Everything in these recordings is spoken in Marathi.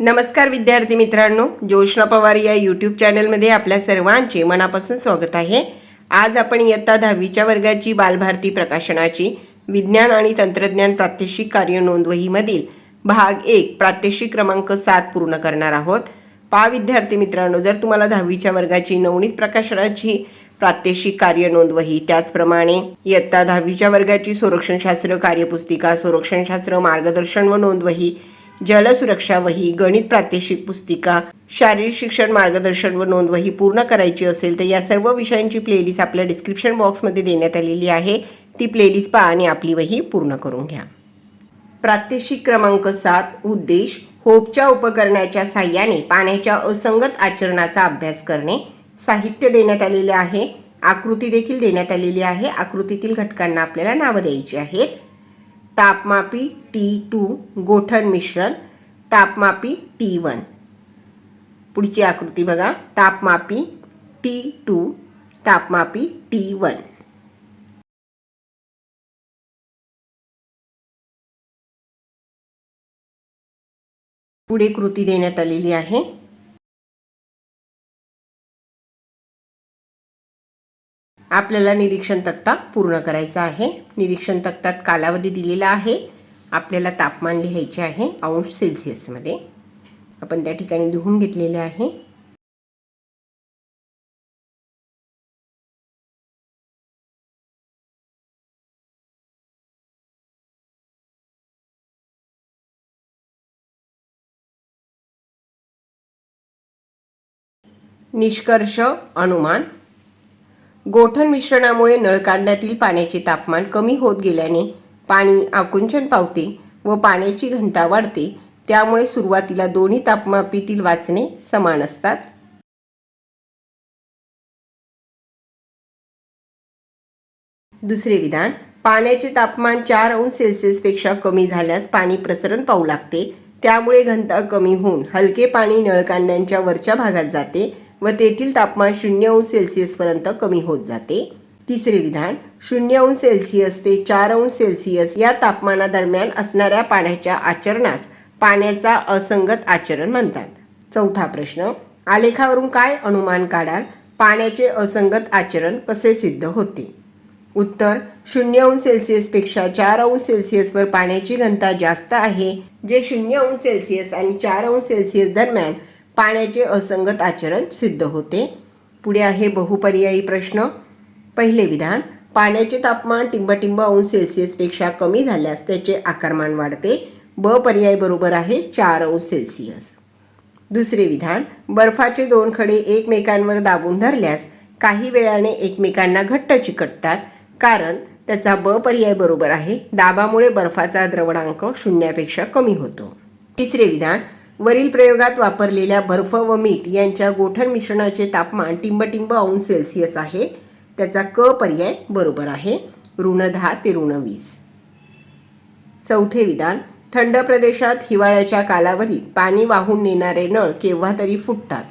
नमस्कार विद्यार्थी मित्रांनो जोशना पवार या यूट्यूब चॅनलमध्ये आपल्या सर्वांचे मनापासून स्वागत आहे. आज आपण इयत्ता दहावीच्या वर्गाची बालभारती प्रकाशनाची विज्ञान आणि तंत्रज्ञान प्रात्यक्षिक कार्य नोंदवहीमधील भाग एक प्रात्यक्षिक क्रमांक सात पूर्ण करणार आहोत. पा विद्यार्थी मित्रांनो जर तुम्हाला दहावीच्या वर्गाची नवनीत प्रकाशनाची प्रात्यक्षिक कार्य नोंदवही त्याचप्रमाणे इयत्ता दहावीच्या वर्गाची संरक्षणशास्त्र कार्यपुस्तिका संरक्षणशास्त्र मार्गदर्शन व नोंदवही जलसुरक्षा वही गणित प्रात्यक्षिक पुस्तिका शारीरिक शिक्षण मार्गदर्शन व नोंदवही पूर्ण करायची असेल तर या सर्व विषयांची प्लेलिस्ट आपल्या डिस्क्रिप्शन बॉक्समध्ये देण्यात आलेली आहे. ती प्लेलिस्ट पहा आणि आपली वही पूर्ण करून घ्या. प्रात्यक्षिक क्रमांक सात उद्देश होपच्या उपकरणाच्या साह्याने पाण्याच्या असंगत आचरणाचा अभ्यास करणे. साहित्य देण्यात आलेले आहे. आकृती देखील देण्यात आलेली आहे. आकृतीतील घटकांना आपल्याला नावं द्यायची आहेत. तापमापी टी टू गोठण मिश्रण, तापमापी टी वन पुढची आकृती बघा, तापमापी टी टू तापमापी टी वन पुढे कृती देण्यात आलेली आहे. आपल्याला निरीक्षण तक्ता पूर्ण करायचा आहे. निरीक्षण तक्त्यात कालावधी दिलेला आहे. आपल्याला तापमान लिहायचे आहे अंश सेल्सिअसमध्ये आपण त्या ठिकाणी लिहून घेतलेले आहे. निष्कर्ष अनुमान गोठण मिश्रणामुळे नळकांडातील पाण्याचे तापमान कमी होत गेल्याने पाणी आकुंचन पावते व पाण्याची घनता वाढते त्यामुळे सुरुवातीला दोन्ही तापमापीतील वाचणे समान असतात. दुसरे विधान पाण्याचे तापमान चार अंश सेल्सिअसपेक्षा कमी झाल्यास पाणी प्रसरण पाहू लागते त्यामुळे घनता कमी होऊन हलके पाणी नळकांड्यांच्या वरच्या भागात जाते व तेथील तापमान शून्य अंश सेल्सिअसपर्यंत कमी होत जाते. तिसरे विधान शून्य अंश सेल्सिअस ते चार अंश सेल्सिअस या तापमानादरम्यान असणाऱ्या पाण्याच्या आचरणास पाण्याचा असंगत आचरण म्हणतात. चौथा प्रश्न आलेखावरून काय अनुमान काढाल? पाण्याचे असंगत आचरण कसे सिद्ध होते? उत्तर शून्य अंश सेल्सिअसपेक्षा चार अंश सेल्सिअसवर पाण्याची घनता जास्त आहे जे शून्य अंश सेल्सिअस आणि चार अंश सेल्सिअस दरम्यान पाण्याचे असंगत आचरण सिद्ध होते. पुढे आहे बहुपर्यायी प्रश्न. पहिले विधान पाण्याचे तापमान टिंबटिंब अंश सेल्सिअसपेक्षा कमी झाल्यास त्याचे आकारमान वाढते. ब पर्याय बरोबर आहे चार अंश सेल्सिअस दुसरे विधान बर्फाचे दोन खडे एकमेकांवर दाबून धरल्यास काही वेळाने एकमेकांना घट्ट चिकटतात. कारण त्याचा ब पर्याय बरोबर आहे. दाबामुळे बर्फाचा द्रवणांक शून्यापेक्षा कमी होतो. तिसरे विधान वरील प्रयोगात वापरलेल्या बर्फ व मीठ यांच्या गोठण मिश्रणाचे तापमान टिंबटिंब अंश सेल्सिअस आहे. त्याचा क पर्याय बरोबर आहे. ऋण दहा ते ऋण वीस. चौथे विधान. थंड प्रदेशात हिवाळ्याच्या कालावधीत पाणी वाहून नेणारे नळ केव्हा तरी फुटतात.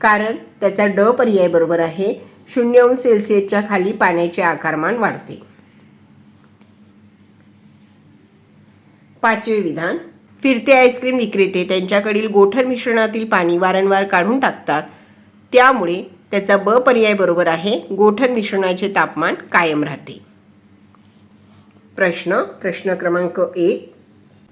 कारण त्याचा ड पर्याय बरोबर आहे. शून्य अंश सेल्सिअसच्या खाली पाण्याचे आकारमान वाढते. पाचवे विधान. फिरते आईस्क्रीम विक्रेते त्यांच्याकडील गोठण मिश्रणातील पाणी वारंवार काढून टाकतात. त्यामुळे त्याचा ब पर्याय बरोबर आहे गोठण मिश्रणाचे तापमान कायम राहते. प्रश्न प्रश्न क्रमांक एक.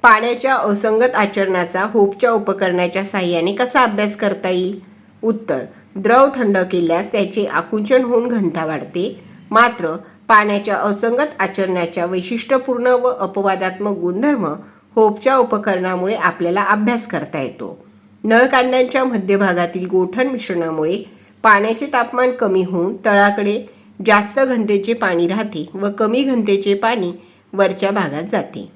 पाण्याच्या असंगत आचरणाचा होपच्या उपकरणाच्या साह्याने कसा अभ्यास करता येईल? उत्तर द्रव थंड केल्यास त्याचे आकुंचन होऊन घनता वाढते. मात्र पाण्याच्या असंगत आचरणाच्या वैशिष्ट्यपूर्ण व अपवादात्मक गुणधर्म होपच्या उपकरणामुळे आपल्याला अभ्यास करता येतो. नळकांड्यांच्या मध्यभागातील गोठण मिश्रणामुळे पाण्याचे तापमान कमी होऊन तळाकडे जास्त घनतेचे पाणी राहते व कमी घनतेचे पाणी वरच्या भागात जाते.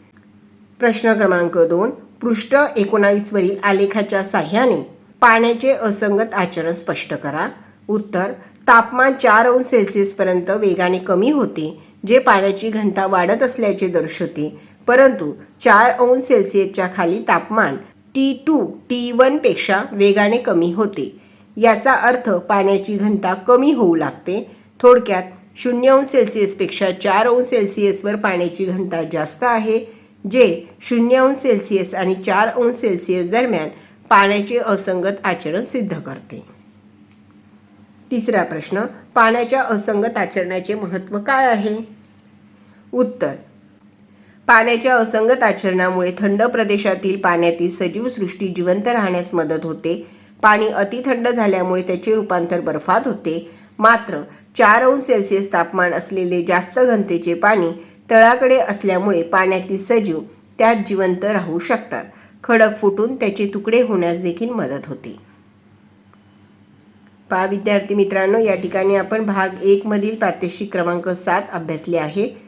प्रश्न क्रमांक दोन. पृष्ठ एकोणावीसवरील आलेखाच्या साह्याने पाण्याचे असंगत आचरण स्पष्ट करा. उत्तर. तापमान चार अंश सेल्सिअसपर्यंत वेगाने कमी होते जे पाण्याची घनता वाढत असल्याचे दर्शवते परंतु चार अंश सेल्सिअसच्या खाली तापमान टी टू टी वनपेक्षा वेगाने कमी होते. याचा अर्थ पाण्याची घनता कमी होऊ लागते. थोडक्यात शून्य अंश सेल्सिअसपेक्षा चार अंश सेल्सिअसवर पाण्याची घनता जास्त आहे जे शून्य अंश सेल्सिअस आणि चार अंश सेल्सिअस दरम्यान पाण्याचे असंगत आचरण सिद्ध करते. तिसरा प्रश्न पाण्याच्या असंगत आचरणाचे महत्त्व काय आहे? उत्तर पाण्याच्या असंगत आचरणामुळे थंड प्रदेशातील पाण्यातील सजीव सृष्टी जिवंत राहण्यास मदत होते. पाणी अतिथंड झाल्यामुळे त्याचे रूपांतर बर्फात होते. मात्र चार अंश सेल्सिअस तापमान असलेले जास्त घनतेचे पाणी तळाकडे असल्यामुळे पाण्यातील सजीव त्यात जिवंत राहू शकतात. खडक फुटून त्याचे तुकडे होण्यास देखील मदत होते. पहा विद्यार्थी मित्रांनो या ठिकाणी आपण भाग एकमधील प्रात्यक्षिक क्रमांक सात अभ्यासले आहे.